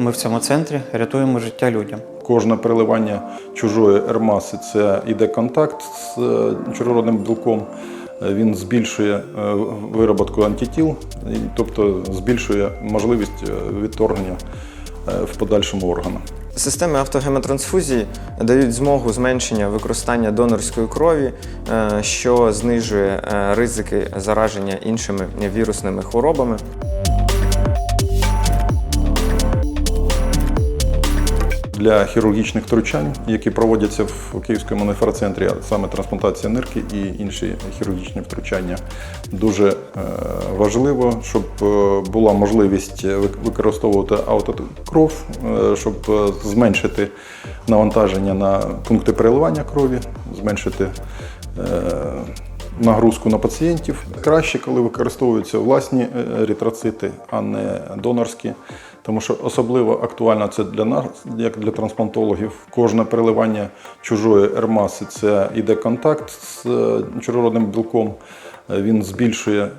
Ми в цьому центрі рятуємо життя людям. Кожне переливання чужої ермаси це йде контакт з е, чужородним білком. Е, Він збільшує е, вироботку антитіл, тобто збільшує можливість відторгнення в подальшому органу. Системи автогемотрансфузії дають змогу зменшення використання донорської крові, що знижує ризики зараження іншими вірусними хворобами. Для хірургічних втручань, які проводяться в Київському нефроцентрі, а саме трансплантація нирки і інші хірургічні втручання, дуже е, важливо, щоб е, була можливість використовувати аутокров, е, щоб зменшити навантаження на пункти переливання крові, зменшити нагрузку на пацієнтів. Краще, коли використовуються власні е, еритроцити, а не донорські. Тому що особливо актуально це для нас, як для трансплантологів. Кожне переливання чужої ермаси це йде контакт з е, чужородним білком. Е, Він збільшує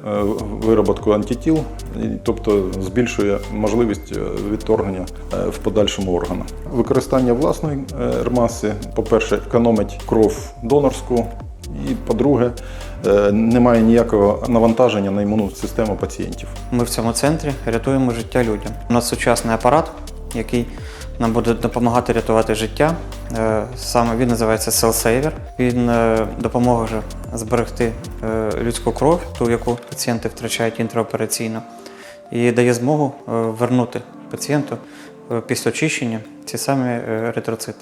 вироботку антитіл, тобто збільшує можливість відторгнення в подальшому органу. Використання власної ермаси, по-перше, економить кров донорську, і по-друге, е, немає ніякого навантаження на імунну систему пацієнтів. Ми в цьому центрі рятуємо життя людям. У нас сучасний апарат, який нам буде допомагати рятувати життя. Е, Саме він називається Cell Він е, допоможе зберегти людську кров, ту, яку пацієнти втрачають інтраопераційно, і дає змогу вернути пацієнту після очищення ці самі еритроцити.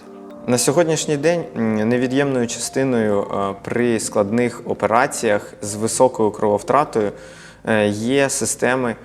На сьогоднішній день невід'ємною частиною е, при складних операціях з високою крововтратою е, є системи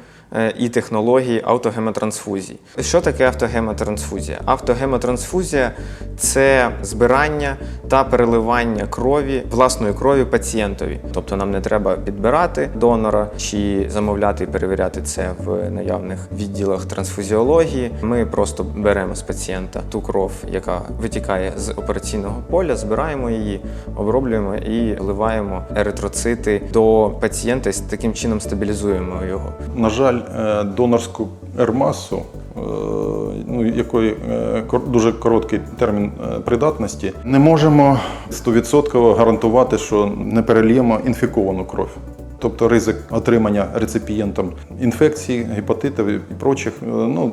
і технології автогемотрансфузії. Що таке автогемотрансфузія? Автогемотрансфузія це збирання та переливання крові, власної крові пацієнтові. Тобто нам не треба підбирати донора чи замовляти і перевіряти це в наявних відділах трансфузіології. Ми просто беремо з пацієнта ту кров, яка витікає з операційного поля, збираємо її, оброблюємо і вливаємо еритроцити до пацієнта і таким чином стабілізуємо його. На жаль, е, донорську ермасу, е, ну, якої е, дуже короткий термін е, придатності, не можемо 100% гарантувати, що не перельємо інфіковану кров. Тобто ризик отримання реципієнтом інфекцій, гепатитів і прочих, е, ну,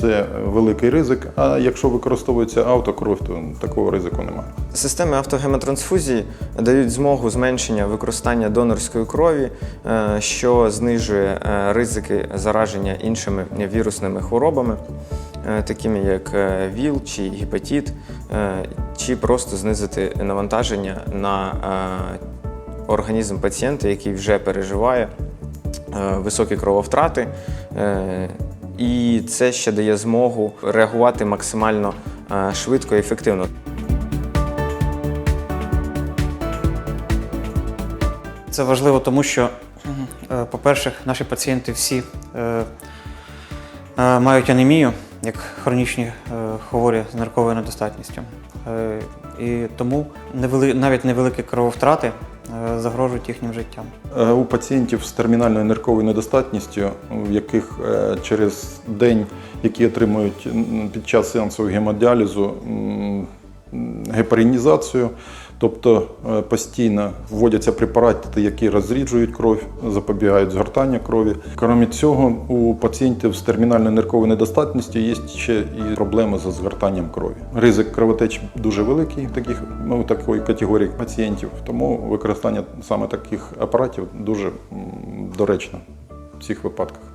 це великий ризик. А якщо використовується автокров, то такого ризику немає. Системи автогемотрансфузії дають змогу зменшення використання донорської крові, е, що знижує е, ризики зараження іншими вірусними хворобами, е, такими як ВІЛ чи гепатит, чи просто знизити навантаження на організм пацієнта, який вже переживає високі крововтрати. І це ще дає змогу реагувати максимально е, швидко і ефективно. Це важливо, тому що, е, по-перше, наші пацієнти всі е, мають анемію, як хронічні хворі з нирковою недостатністю. І тому навіть невеликі крововтрати загрожують їхнім життям. Е, У пацієнтів з термінальною нирковою недостатністю, в яких е, через день, які отримують під час сеансу гемодіалізу гепаринізацію, тобто е, постійно вводяться препарати, які розріджують кров, запобігають згортанню крові. Крім цього, у пацієнтів з термінальною нирковою недостатністю є ще і проблеми з згортанням крові. Ризик кровотеч дуже великий таких ну, такої категорії пацієнтів, тому використання саме таких апаратів дуже доречно в цих випадках.